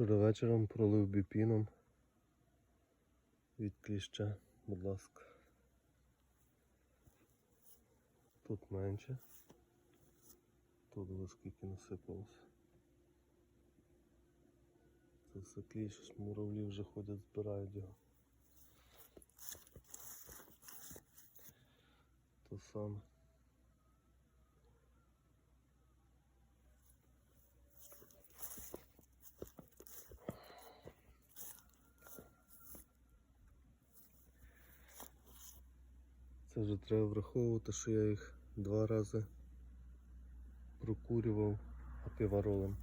Вчора вечором пролив біпіном від кліща, будь ласка. Тут менше. Тут ось скільки насипалося. Це все кліщ, муравлі вже ходять, збирають його. То саме. Це вже треба враховувати, що я їх два рази прокурював апіваролем.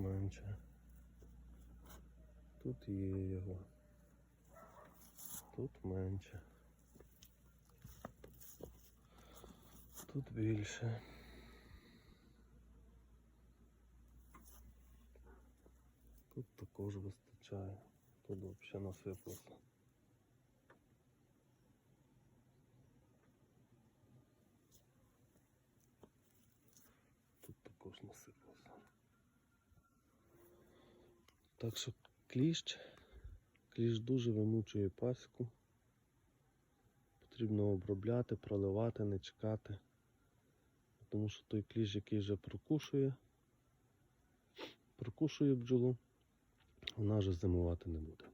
Менше. Тут є його. Тут менше. Тут більше. Тут також вистачає. Тут взагалі насипалося. Тут також насипалося. Так що кліщ, кліщ дуже вимучує пасіку. Потрібно обробляти, проливати, не чекати. Тому що той кліщ, який вже прокушує, прокушує бджолу, вона вже зимувати не буде.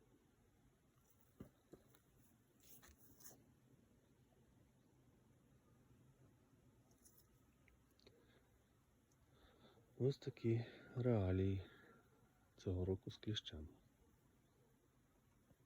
Ось такі реалії цього року з кліщами.